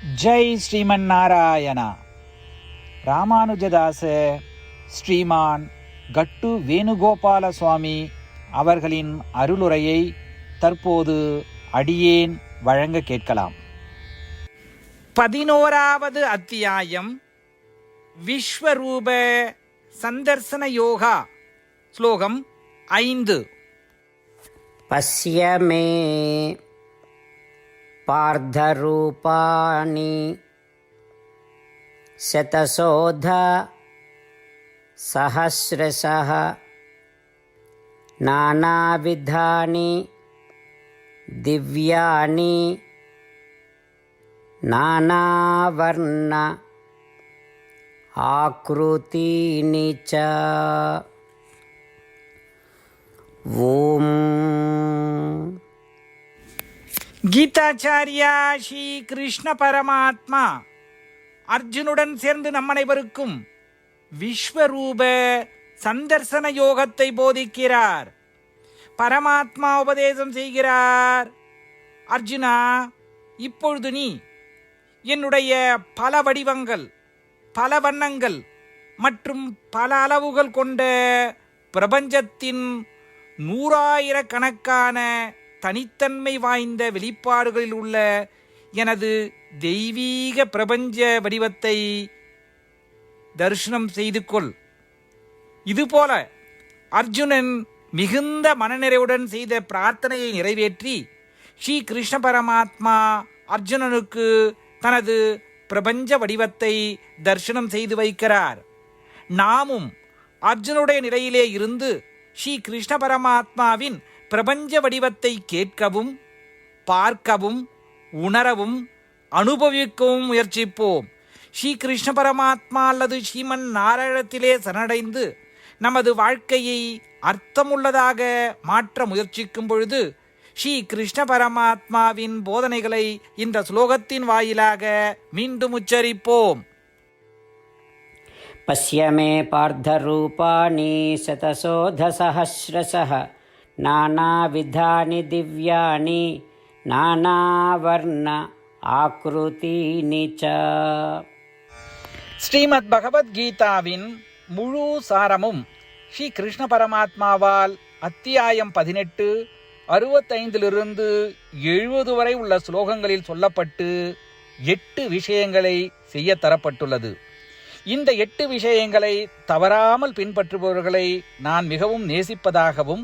ஜெய் ஸ்ரீமன் நாராயணா. ராமானுஜதாச ஸ்ரீமான் கட்டு வேணுகோபால சுவாமி அவர்களின் அருளுரையை தற்போது அடியேன் வழங்க கேட்கலாம். பதினோராவது அத்தியாயம் விஸ்வரூப சந்தர்சன யோகா ஸ்லோகம் ஐந்து. பசியமே पार्धरूपाणि। शतशोध सहस्रशः। नानाविधानि दिव्यानि। नानावर्ण आकृतीनि च। ॐ கீதாச்சாரியா ஸ்ரீ கிருஷ்ண பரமாத்மா. அர்ஜுனுடன் சேர்ந்து நம் அனைவருக்கும் விஸ்வரூப சந்தர்சன யோகத்தை போதிக்கிறார். பரமாத்மா உபதேசம் செய்கிறார். அர்ஜுனா இப்பொழுது நீ என்னுடைய பல வடிவங்கள் பல வண்ணங்கள் மற்றும் பல அளவுகள் கொண்ட பிரபஞ்சத்தின் நூறாயிரக்கணக்கான தனித்தன்மை வாய்ந்த வெளிப்பாடுகளில் உள்ள எனது தெய்வீக பிரபஞ்ச வடிவத்தை தரிசனம் செய்து கொள். இதுபோல அர்ஜுனன் மிகுந்த மனநிறைவுடன் செய்த பிரார்த்தனையை நிறைவேற்றி ஸ்ரீ கிருஷ்ண பரமாத்மா அர்ஜுனனுக்கு தனது பிரபஞ்ச வடிவத்தை தரிசனம் செய்து வைக்கிறார். நாமும் அர்ஜுனுடைய நிலையிலே இருந்து ஸ்ரீ கிருஷ்ண பரமாத்மாவின் பிரபஞ்ச வடிவத்தை கேட்கவும் பார்க்கவும் உணரவும் அனுபவிக்கவும் முயற்சிப்போம். ஸ்ரீ கிருஷ்ண பரமாத்மா அல்லது ஸ்ரீமன் நாராயணத்திலே சரணடைந்து நமது வாழ்க்கையை அர்த்தமுள்ளதாக மாற்ற முயற்சிக்கும் பொழுது ஸ்ரீ கிருஷ்ண பரமாத்மாவின் போதனைகளை இந்த ஸ்லோகத்தின் வாயிலாக மீண்டும் உச்சரிப்போம். பசிய பார்த்த பார்த்தரூபாணி சதசோதசஹஸ்ரசஹ नानाविधानि दिव्यानि नानावर्ण आकृतीनि च ஸ்ரீமத் பகவத்கீதாவின் முழு சாரமும் ஸ்ரீ கிருஷ்ண பரமாத்மாவால் அத்தியாயம் பதினெட்டு அறுபத்தைந்திலிருந்து எழுபது வரை உள்ள ஸ்லோகங்களில் சொல்லப்பட்டு எட்டு விஷயங்களை செய்ய தரப்பட்டுள்ளது இந்த எட்டு விஷயங்களை தவறாமல் பின்பற்றுபவர்களை நான் மிகவும் நேசிப்பதாகவும்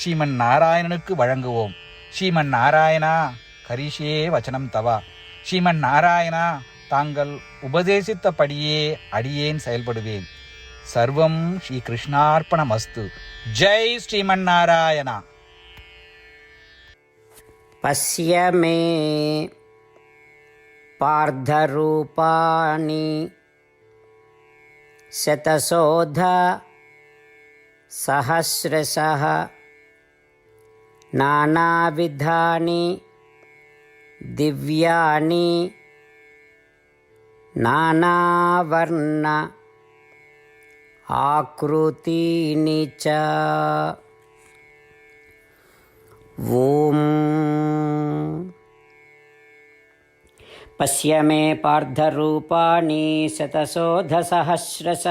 ஸ்ரீமன் நாராயணனுக்கு வழங்குவோம் ஸ்ரீமன் நாராயணா கரிஷே வச்சனம் தவா ஸ்ரீமன் நாராயணா தாங்கள் உபதேசித்தபடியே அடியேன் செயல்படுவேன் சர்வம் ஸ்ரீ கிருஷ்ணார்ப்பணமஸ்து ஜெய் ஸ்ரீமன் நாராயணா पश्य मे पार्धरूपाणि शतशोध सहस्रशः నానావిధాని దివ్యాని నానావర్ణ ఆకృతీని చ. ఓం. పశ్య మే పార్థరూపాణి శతశోధసహస్రశ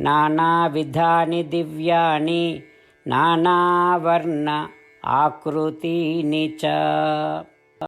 నానావిధాని దివ్యాని నానావర్ణ आकृतीनि च